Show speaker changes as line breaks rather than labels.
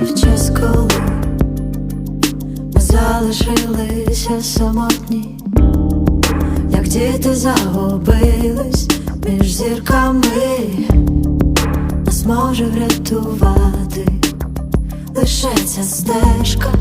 в час колу ми залишилися самотні, як діти загубились між зірками, нас може врятувати, лише ця стежка.